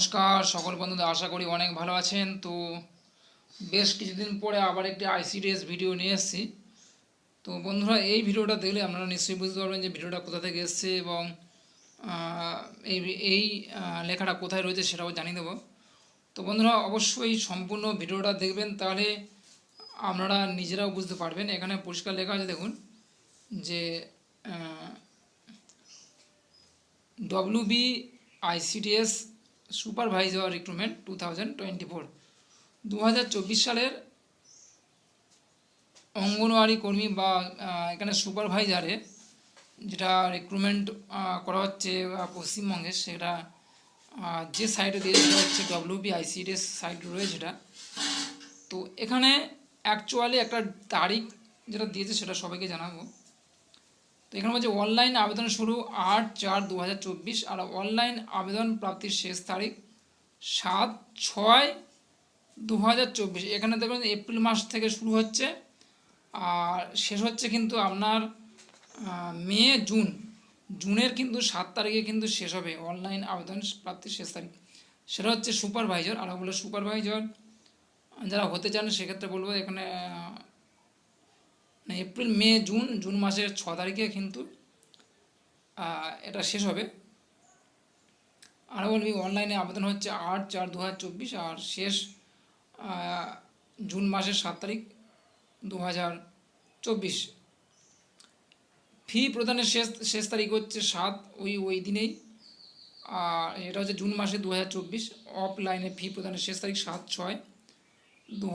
নমস্কার, সকল বন্ধুদের আশা করি অনেক ভালো আছেন। তো বেশ কিছুদিন পরে আবার একটি আইসিডিএস ভিডিও নিয়ে এসেছি। তো বন্ধুরা, এই ভিডিওটা দেখলে আপনারা নিশ্চয়ই বুঝতে পারবেন যে ভিডিওটা কোথা থেকে এসছে এবং এই এই লেখাটা কোথায় রয়েছে সেটাও জানিয়ে দেবো। তো বন্ধুরা, অবশ্যই সম্পূর্ণ ভিডিওটা দেখবেন, তাহলে আপনারা নিজেরাও বুঝতে পারবেন। এখানে পরিষ্কার লেখা আছে, দেখুন, যে W B ICDS supervisor recruitment two thousand twenty four. দু হাজার চব্বিশ সালের অঙ্গনওয়াড়ি কর্মী বা এখানে সুপারভাইজারে যেটা রিক্রুটমেন্ট করা হচ্ছে পশ্চিমবঙ্গে সেটা যে সাইটে দিয়েছে সেটা হচ্ছে ডব্লিউ বি আইসিডিএস সাইট রয়েছে যেটা তো এখানে অ্যাকচুয়ালি একটা তারিখ যেটা দিয়েছে সেটা সবাইকে জানাব। তো এখানে বলছে, অনলাইন আবেদন শুরু আট চার দু আর অনলাইন আবেদন প্রাপ্তির শেষ তারিখ সাত ছয় দু এখানে দেখবেন এপ্রিল মাস থেকে শুরু হচ্ছে আর শেষ হচ্ছে কিন্তু আপনার মে, জুন। জুনের কিন্তু সাত তারিখে কিন্তু শেষ হবে অনলাইন আবেদন প্রাপ্তির শেষ তারিখ। সেটা হচ্ছে সুপারভাইজার। আর বলে সুপারভাইজার, যারা হতে চান সেক্ষেত্রে বলব এখানে আহ, মানে এপ্রিল মে জুন জুন মাসের ছ তারিখে কিন্তু এটা শেষ হবে। আর বলবি অনলাইনে আবেদন হচ্ছে আট চার দু আর শেষ জুন মাসের সাত তারিখ দু হাজার চব্বিশ। ফি প্রদানের শেষ শেষ তারিখ হচ্ছে সাত ওই ওই দিনেই। আর এটা হচ্ছে জুন মাসে দু হাজার চব্বিশ। অফলাইনে ফি প্রদানের শেষ তারিখ সাত ছয় দু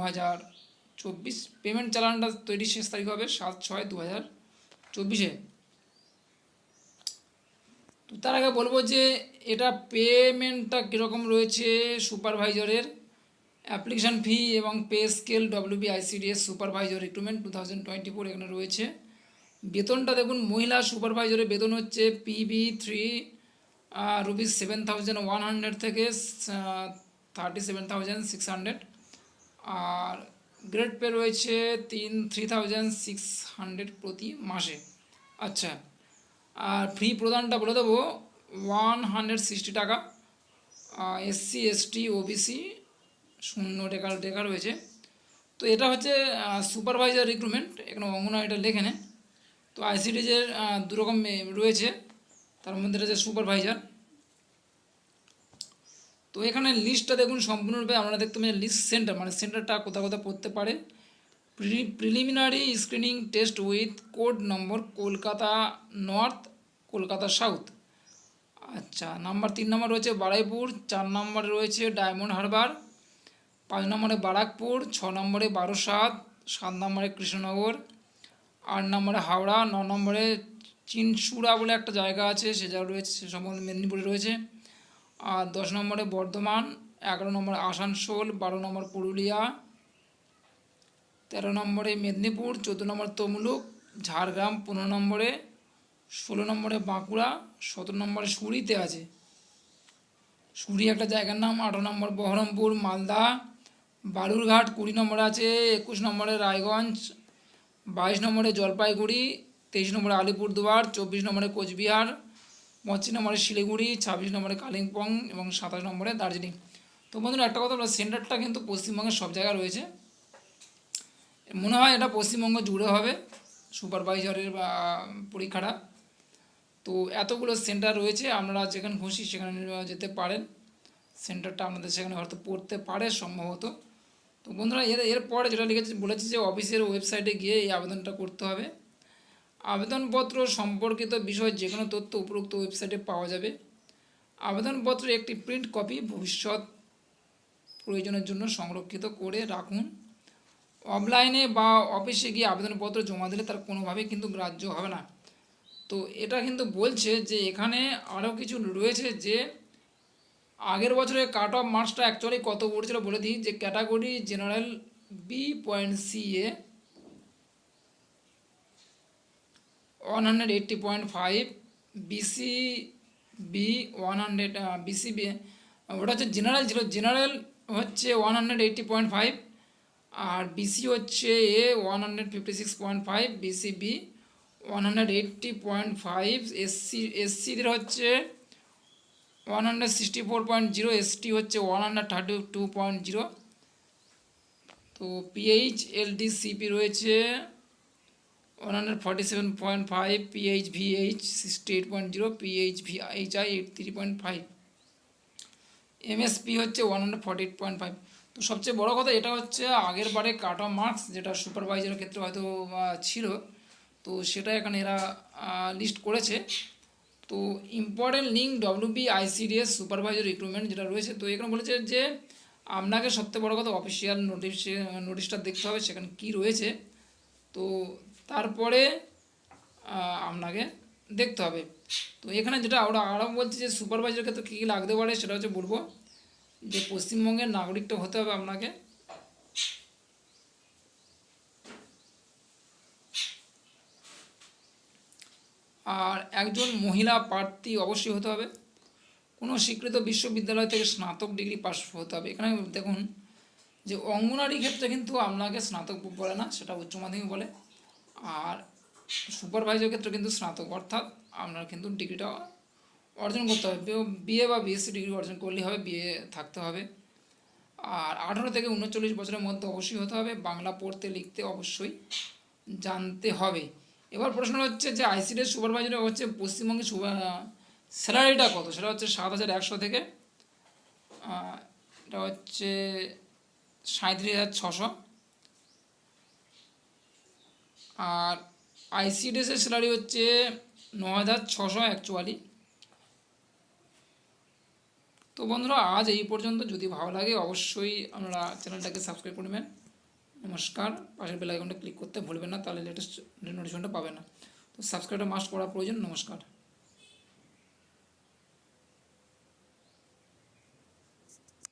চব্বিশ পেমেন্ট চালানটা তৈরি শেষ তারিখ হবে সাত ছয় দু হাজার চব্বিশে। তো তার আগে বলব যে এটা পেমেন্টটা কীরকম রয়েছে সুপারভাইজারের অ্যাপ্লিকেশান ফি এবং pay scale WB ICDS supervisor recruitment two thousand twenty four এখানে রয়েছে। বেতনটা দেখুন, মহিলা সুপারভাইজারের বেতন হচ্ছে PB three rupees seven thousand one hundred থেকে thirty seven thousand six hundred আর গ্রেড পে রয়েছে তিন থ্রি থাউজেন্ড সিক্স হান্ড্রেড প্রতি মাসে। আচ্ছা আর ফ্রি প্রদানটা বলে দেবো ওয়ান হান্ড্রেড সিক্সটি টাকা। এসসি এসটি ওবিসি শূন্য টাকা লেখা রয়েছে। তো এটা হচ্ছে সুপারভাইজার রিক্রুটমেন্ট এখানে অঙ্গনওয়াড়িটা লেখে নেয় তো আইসিডিজের দুরকম রয়েছে, তার মধ্যে রয়েছে সুপারভাইজার তো এখানে লিস্টটা দেখুন সম্পূর্ণরূপে আপনারা দেখতে পাবেন লিস্ট সেন্টার মানে সেন্টারটা কোথাও কোথাও পড়তে পারে। Preliminary screening test with code number Kolkata north Kolkata south আচ্ছা নাম্বার তিন নম্বর রয়েছে বারাইপুর, চার নম্বরে রয়েছে ডায়মন্ড হারবার পাঁচ নম্বরে বারাকপুর, ছ নম্বরে বারোসাত সাত নম্বরে কৃষ্ণনগর, আট নম্বরে হাওড়া, ন নম্বরে চিনসুড়া বলে একটা জায়গা আছে, সে জায়গা রয়েছে, সে সম্বন্ধে মেদিনীপুরে রয়েছে। আর দশ নম্বরে বর্ধমান, এগারো নম্বরে আসানসোল, বারো নম্বর পুরুলিয়া, তেরো নম্বরে মেদিনীপুর, চোদ্দ নম্বর তমলুক, ঝাড়গ্রাম, পনেরো নম্বরে, ষোলো নম্বরে বাঁকুড়া, সতেরো নম্বরে সুরিতে আছে। সুরি একটা জায়গার নাম, আঠারো নম্বর বহরমপুর, মালদা, বালুরঘাট কুড়ি নম্বরে আছে, একুশ নম্বরে রায়গঞ্জ, বাইশ নম্বরে জলপাইগুড়ি, তেইশ নম্বরে আলিপুরদুয়ার, চব্বিশ নম্বরে কোচবিহার পঁচিশ নম্বরে শিলিগুড়ি, ছাব্বিশ নম্বরে কালিম্পং এবং সাতাশ নম্বরে দার্জিলিং। তো বন্ধুরা, একটা কথা বলো সেন্টারটা কিন্তু পশ্চিমবঙ্গের সব জায়গায় রয়েছে। মনে হয় এটা পশ্চিমবঙ্গ জুড়ে হবে, সুপারভাইজারের বা পরীক্ষাটা। তো এতগুলো সেন্টার রয়েছে, আপনারা যেখানে খুশি সেখানে যেতে পারেন। সেন্টারটা আপনাদের সেখানে হয়তো পড়তে পারে সম্ভবত। তো বন্ধুরা, এর এরপরে যেটা লিখেছে, বলেছে যে অফিসের ওয়েবসাইটে গিয়ে এই আবেদনটা করতে হবে। আবেদনপত্র সম্পর্কিত বিষয় যে কোনো তথ্য উপরোক্ত ওয়েবসাইটে পাওয়া যাবে। আবেদনপত্রের একটি প্রিন্ট কপি ভবিষ্যৎ প্রয়োজনের জন্য সংরক্ষিত করে রাখুন। অফলাইনে বা অফিসে গিয়ে আবেদনপত্র জমা দিলে তার কোনোভাবেই কিন্তু গ্রাহ্য হবে না। তো এটা কিন্তু বলছে যে এখানে আরও কিছু রয়েছে যে আগের বছরে কাট অফ মার্কসটা অ্যাকচুয়ালি কত পড়েছিল বলে দিই? যে category general B point C A one hundred eighty point five BC B one hundred BC B ওটা হচ্ছে জেনারেল ছিল। জেনারেল হচ্ছে one hundred eighty point five আর বিসি হচ্ছে A one hundred fifty six point five BC B one hundred eighty point five SC এসসিদের হচ্ছে one hundred sixty four point zero ST হচ্ছে one hundred thirty two point zero তো PH LD CP রয়েছে one hundred forty seven point five PH VH sixty eight point zero PH V H I eight three point five MSP হচ্ছে one hundred forty eight point five তো সবচেয়ে বড় কথা এটা হচ্ছে আগের বারে কাট অফ মার্কস যেটা সুপারভাইজারের ক্ষেত্রে হয়তো ছিল, তো সেটা এখানে এরা লিস্ট করেছে। তো important link WB ICDS supervisor recruitment যেটা রয়েছে, তো এখানে বলেছে যে আপনাকে সবথেকে বড় কথা অফিসিয়াল নোটিশ নোটিশটা দেখতে হবে, সেখানে কি রয়েছে। তো তারপরে আপনাকে দেখতে হবে। তো এখানে যেটা ওরা আরও বলছে যে সুপারভাইজার ক্ষেত্রে কী কী লাগতে পারে সেটা হচ্ছে বলব যে পশ্চিমবঙ্গের নাগরিকটা হতে হবে আপনাকে। আর একজন মহিলা প্রার্থী অবশ্যই হতে হবে। কোনো স্বীকৃত বিশ্ববিদ্যালয় থেকে স্নাতক ডিগ্রি পাস হতে হবে। এখানে দেখুন যে অঙ্গনারী ক্ষেত্রে কিন্তু আপনাকে স্নাতক বলে না, সেটা উচ্চ মাধ্যমিক বলে। আর সুপারভাইজার ক্ষেত্রে কিন্তু স্নাতক, অর্থাৎ আপনার কিন্তু ডিগ্রিটা অর্জন করতে হবে। বিএ বা বিএসসি ডিগ্রি অর্জন করলেই হবে বিএ থাকতে হবে। আর আঠারো থেকে উনচল্লিশ বছরের মধ্যে অবশ্যই হতে হবে, বাংলা পড়তে, লিখতে অবশ্যই জানতে হবে। এবার প্রশ্ন হচ্ছে যে আইসিডিএস সুপারভাইজার হচ্ছে পশ্চিমবঙ্গের স্যালারিটা কত? সেটা হচ্ছে সাত হাজার একশো থেকে এটা হচ্ছে সাঁত্রিশ হাজার ছশো। আর আইসিডিএসের স্যালারি হচ্ছে ন হাজার ছশো অ্যাকচুয়ালি তো বন্ধুরা, আজ এই পর্যন্ত। যদি ভালো লাগে, অবশ্যই আপনারা চ্যানেলটাকে সাবস্ক্রাইব করবেন নমস্কার। পাশের বেল আইকনটা ক্লিক করতে ভুলবেন না, তাহলে লেটেস্ট নোটিফিকেশনটা পাবেন না। তো সাবস্ক্রাইবটা মাস্ট করা প্রয়োজন। নমস্কার।